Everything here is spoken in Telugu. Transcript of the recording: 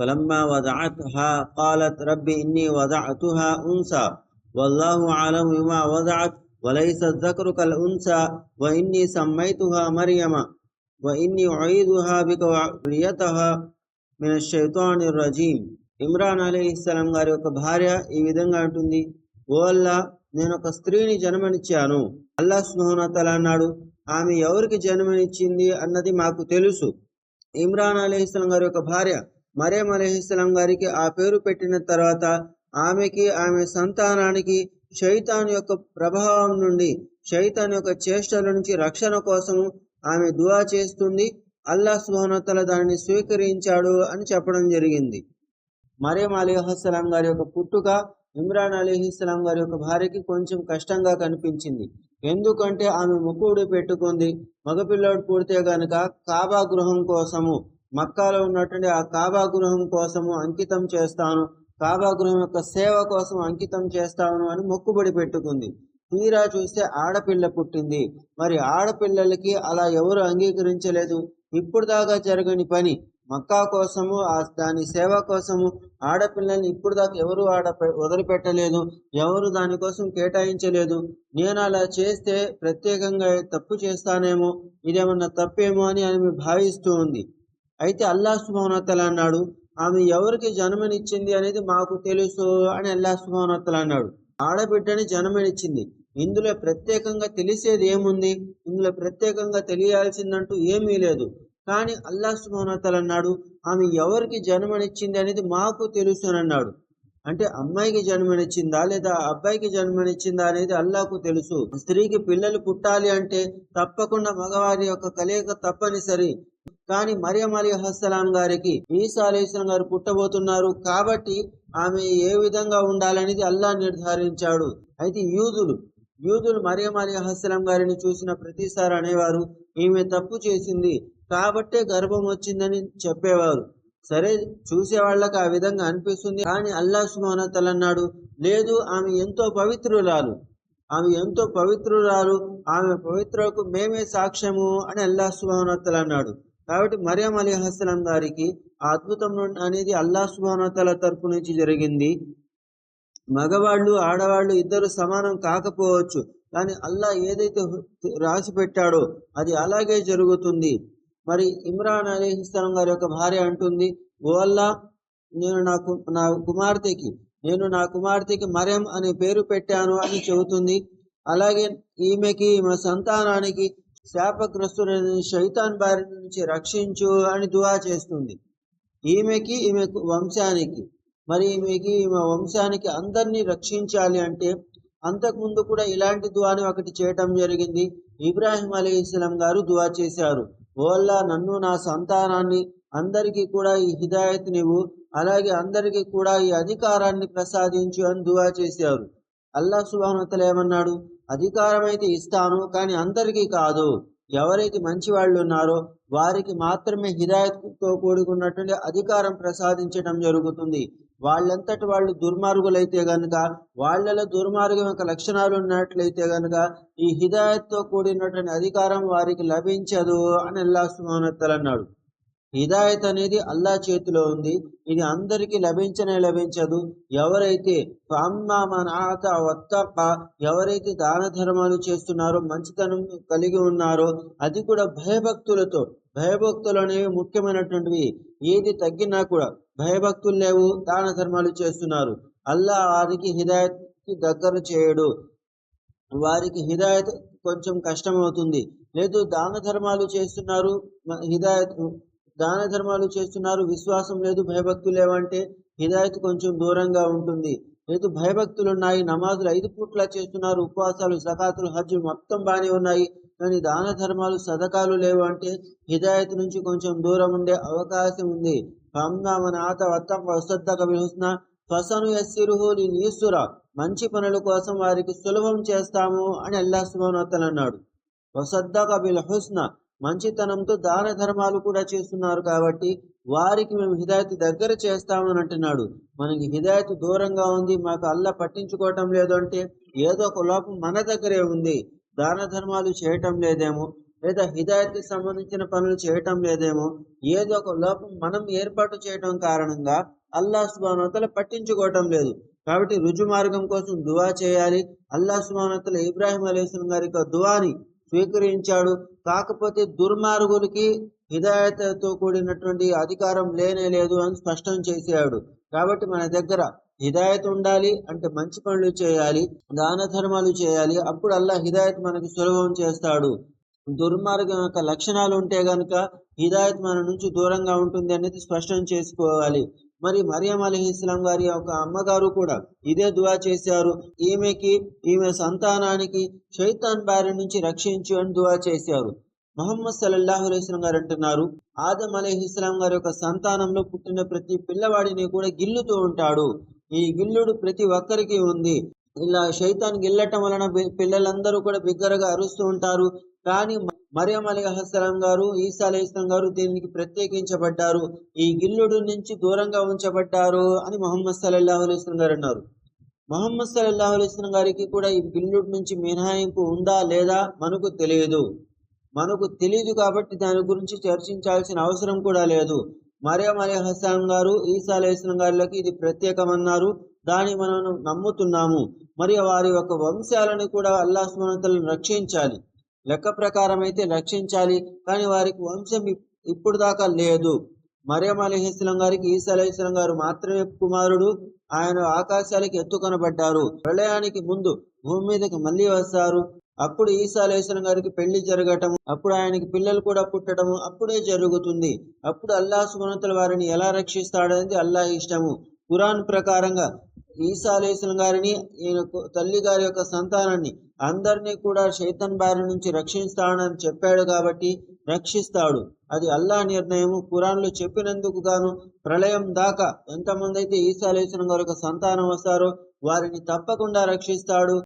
فلما وضعتها قالت رب إني وضعتها أنثى والله أعلم بما وضعت وليس الذكر كالأنثى وإني سميتها مريم وإني أعيذها بك وذريتها من الشيطان الرجيم ఇమ్రాన్ అలీ ఇస్లాం గారి యొక్క భార్య ఈ విధంగా అంటుంది ఓ అల్లా నేను ఒక స్త్రీని జన్మనిచ్చాను అల్లా సుహనతల అన్నాడు ఆమె ఎవరికి జన్మనిచ్చింది అన్నది మాకు తెలుసు ఇమ్రాన్ అలీహిస్లాం గారి యొక్క భార్య మరేం అలీహిస్లాం గారికి ఆ పేరు పెట్టిన తర్వాత ఆమెకి ఆమె సంతానానికి శైతాన్ యొక్క ప్రభావం నుండి శైతాన్ యొక్క చేష్టల నుంచి రక్షణ కోసము ఆమె దువా చేస్తుంది. అల్లా సుహనతల దానిని స్వీకరించాడు అని చెప్పడం జరిగింది. మరియం అలీహస్లాం గారి యొక్క పుట్టుక? ఇమ్రాన్ అలీహిస్లాం గారి యొక్క భార్యకి కొంచెం కష్టంగా కనిపించింది. ఎందుకంటే ఆమె ముక్కుడు పెట్టుకుంది. మగపిల్లాడు పుడితే గనుక కాబా గృహం కోసము మక్కాలో ఉన్నటువంటి ఆ కాబా గృహం కోసము అంకితం చేస్తాను. కాబా గృహం యొక్క సేవ కోసం అంకితం చేస్తాను అని మొక్కుబడి పెట్టుకుంది. తీరా చూస్తే ఆడపిల్ల పుట్టింది. మరి ఆడపిల్లలకి అలా ఎవరు అంగీకరించలేదు? ఇప్పుడు దాకా జరగని పని. మక్కా కోసము ఆ దాని సేవ కోసము ఆడపిల్లల్ని ఇప్పుడు దాకా ఎవరు ఆడ వదిలిపెట్టలేదు. ఎవరు దానికోసం కేటాయించలేదు. నేను అలా చేస్తే ప్రత్యేకంగా తప్పు చేస్తానేమో? ఇదేమన్నా తప్పేమో అని ఆమె భావిస్తూ ఉంది. అయితే అల్లా సుభానతల అన్నాడు ఆమె ఎవరికి జన్మనిచ్చింది అనేది మాకు తెలుసు అని అల్లా సుభానతల అన్నాడు. ఆడబిడ్డని జన్మనిచ్చింది. ఇందులో ప్రత్యేకంగా తెలిసేది ఏముంది? ఇందులో ప్రత్యేకంగా తెలియాల్సిందంటూ ఏమీ లేదు. కానీ అల్లా సుమోనతలు అన్నాడు ఆమె ఎవరికి జన్మనిచ్చింది అనేది మాకు తెలుసు అని అన్నాడు. అంటే అమ్మాయికి జన్మనిచ్చిందా లేదా అబ్బాయికి జన్మనిచ్చిందా అనేది అల్లాకు తెలుసు. స్త్రీకి పిల్లలు పుట్టాలి అంటే తప్పకుండా మగవారి యొక్క కలయిక తప్పనిసరి. కానీ మరియం అలీ హస్సలాం గారికి ఈసా అలీస్లాం గారు పుట్టబోతున్నారు. కాబట్టి ఆమె ఏ విధంగా ఉండాలనేది అల్లా నిర్ధారించాడు. అయితే యూదులు యూదులు మరియం అలీ హస్సలాం గారిని చూసిన ప్రతిసారి అనేవారు ఈమె తప్పు చేసింది కాబట్టే గర్భం వచ్చిందని చెప్పేవారు. సరే చూసే వాళ్ళకి ఆ విధంగా అనిపిస్తుంది. కానీ అల్లా సుమానతలు అన్నాడు లేదు ఆమె ఎంతో పవిత్రురాలు. ఆమె ఎంతో పవిత్రురాలు. ఆమె పవిత్రకు మేమే సాక్ష్యము అని అల్లా సుమానతలు అన్నాడు. కాబట్టి మరియం అలీ హస్సలం గారికి ఆ అద్భుతం అనేది అల్లా సుభానతల తరపు నుంచి జరిగింది. మగవాళ్ళు ఆడవాళ్ళు ఇద్దరు సమానం కాకపోవచ్చు. కానీ అల్లా ఏదైతే రాసి పెట్టాడో అది అలాగే జరుగుతుంది. మరి ఇమ్రాన్ అలీహిస్లాం గారి యొక్క భార్య అంటుంది ఓ అల్లా నేను నా నా కుమార్తెకి నేను నా కుమార్తెకి మర్యం అనే పేరు పెట్టాను అని చెబుతుంది. అలాగే ఈమెకి మా సంతానానికి శాపగ్రస్తుడైన శైతాన్ బారి నుంచి రక్షించు అని దువా చేస్తుంది. ఈమెకి ఈమె వంశానికి మరి ఈమెకి ఈమె వంశానికి అందరినీ రక్షించాలి అంటే అంతకుముందు కూడా ఇలాంటి దువాని ఒకటి చేయటం జరిగింది. ఇబ్రాహిం అలీ ఇస్లాం గారు దువా చేశారు. ఓల్లా నన్ను నా సంతానాన్ని అందరికీ కూడా ఈ హిదాయత్ నీవు అలాగే అందరికీ కూడా ఈ అధికారాన్ని ప్రసాదించు అని దువా చేశారు. అల్లా సుబానతలు ఏమన్నాడు? అధికారం అయితే ఇస్తాను కానీ అందరికీ కాదు. ఎవరైతే మంచి వాళ్ళు ఉన్నారో వారికి మాత్రమే హిదాయత్తో కూడుకున్నటువంటి అధికారం ప్రసాదించడం జరుగుతుంది. వాళ్ళంతటి వాళ్ళు దుర్మార్గులైతే గనుక వాళ్ళలో దుర్మార్గం యొక్క లక్షణాలు ఉన్నట్లయితే గనుక ఈ హిదాయత్తో కూడినటువంటి అధికారం వారికి లభించదు అని అల్లా సుమానత్తలు అన్నాడు. హిదాయత్ అనేది అల్లా చేతిలో ఉంది. ఇది అందరికీ లభించనే లభించదు. ఎవరైతే ఎవరైతే దాన ధర్మాలు చేస్తున్నారో మంచితనం కలిగి ఉన్నారో అది కూడా భయభక్తులతో భయభక్తులు అనేవి ముఖ్యమైనటువంటివి. ఏది తగ్గినా కూడా భయభక్తులు లేవు దాన ధర్మాలు చేస్తున్నారు. అల్లా వారికి హిదాయత్కి దగ్గర చేయడు. వారికి హిదాయత్ కొంచెం కష్టమవుతుంది. లేదు దాన ధర్మాలు చేస్తున్నారు హిదాయత్ దాన ధర్మాలు చేస్తున్నారు. విశ్వాసం లేదు. భయభక్తులు లేవంటే హిదాయత్ కొంచెం దూరంగా ఉంటుంది. లేదు భయభక్తులు ఉన్నాయి నమాజులు ఐదు పూట్ల చేస్తున్నారు. ఉపవాసాలు సకాతులు హజ్ మొత్తం బాగానే ఉన్నాయి. కానీ దాన ధర్మాలు సదకాలు లేవు అంటే హిదాయత్ నుంచి కొంచెం దూరం ఉండే అవకాశం ఉంది. మన ఆత వత్తం వసద్దక విహుస్న ఫసను ఎస్సిరుహు నీసుర మంచి పనుల కోసం వారికి సులభం చేస్తాము అని అల్లా అతను అన్నాడు. వసద్దక కబిల్ హుస్న మంచితనంతో దాన ధర్మాలు కూడా చేస్తున్నారు కాబట్టి వారికి మేము హిదాయత్ దగ్గర చేస్తామని అంటున్నాడు. మనకి హిదాయత్ దూరంగా ఉంది మాకు అల్లా పట్టించుకోవటం లేదు అంటే ఏదో ఒక లోపం మన దగ్గరే ఉంది. దాన ధర్మాలు చేయటం లేదేమో లేదా హిదాయత్కి సంబంధించిన పనులు చేయటం లేదేమో ఏదో ఒక లోపం మనం ఏర్పాటు చేయటం కారణంగా అల్లా సుబానోతల పట్టించుకోవటం లేదు. కాబట్టి రుజు మార్గం కోసం దువా చేయాలి. అల్లా సుబానోతల ఇబ్రాహిం అలీస్లం గారి యొక్క దువాని స్వీకరించాడు. కాకపోతే దుర్మార్గులకి హిదాయతతో కూడినటువంటి అధికారం లేనే లేదు అని స్పష్టం చేశాడు. కాబట్టి మన దగ్గర హిదాయత్ ఉండాలి అంటే మంచి పనులు చేయాలి దాన ధర్మాలు చేయాలి. అప్పుడు అల్లా హిదాయత్ మనకు సులభం చేస్తాడు. దుర్మార్గం యొక్క లక్షణాలు ఉంటే గనక హిదాయత్ మన నుంచి దూరంగా ఉంటుంది అనేది స్పష్టం చేసుకోవాలి. మరి మరియం అలీ ఇస్లాం గారి యొక్క అమ్మగారు కూడా ఇదే దువా చేశారు. ఈమెకి ఈమె సంతానానికి చైతాన్ బారి నుంచి రక్షించు అని దువా చేశారు. మహమ్మద్ సల్లల్లాహు అలైస్లాం గారు అంటున్నారు ఆదం అలీ ఇస్లాం గారి యొక్క సంతానంలో పుట్టిన ప్రతి పిల్లవాడిని కూడా గిల్లుతూ ఉంటాడు. ఈ గిల్లుడు ప్రతి ఒక్కరికి ఉంది. ఇలా శైతాన్ గిల్లటం వలన పిల్లలందరూ కూడా బిగ్గరగా అరుస్తూ ఉంటారు. కానీ మరియం అలీ అహస్సలాం గారు ఈసా అలీ గారు దీనికి ప్రత్యేకించబడ్డారు. ఈ గిల్లుడు నుంచి దూరంగా ఉంచబడ్డారు అని మొహమ్మద్ సల్లల్లాహు అలైహి గారు అన్నారు. మొహమ్మద్ సల్లల్లాహు అలైహి గారికి కూడా ఈ గిల్లుడు నుంచి మినహాయింపు ఉందా లేదా మనకు తెలియదు. మనకు తెలియదు కాబట్టి దాని గురించి చర్చించాల్సిన అవసరం కూడా లేదు. మరియం అలీ గారు ఈసా అలైస్లం గారికి ఇది ప్రత్యేకమన్నారు. దాన్ని మనం నమ్ముతున్నాము. మరియు వారి యొక్క వంశాలను కూడా అల్లాహ్ సుమతలను రక్షించాలి. లెక్క ప్రకారం అయితే రక్షించాలి. కానీ వారికి వంశం ఇప్పుడు దాకా లేదు. మరియం అలీహిస్లం గారికి ఈసా అలీస్లం గారు మాత్రమే కుమారుడు. ఆయన ఆకాశాలకి ఎత్తుకొనబడ్డారు ప్రళయానికి ముందు భూమి మీదకి మళ్ళీ వస్తారు. అప్పుడు ఈసా అలీస్లం గారికి పెళ్ళి జరగటం అప్పుడు ఆయనకి పిల్లలు కూడా పుట్టడము అప్పుడే జరుగుతుంది. అప్పుడు అల్లాహ్ సుమనతల వారిని ఎలా రక్షిస్తాడనేది అల్లాహ్ ఇష్టము. ఖురాన్ ప్రకారంగా ఈసా గారిని ఈయన తల్లి గారి యొక్క సంతానాన్ని అందరినీ కూడా శైతన్ బారి నుంచి రక్షిస్తాడని చెప్పాడు కాబట్టి రక్షిస్తాడు. అది అల్లాహ్ నిర్ణయము. కురాన్లు చెప్పినందుకు గాను ప్రళయం దాకా ఎంతమంది అయితే ఈసా గారి యొక్క సంతానం వస్తారో వారిని తప్పకుండా రక్షిస్తాడు.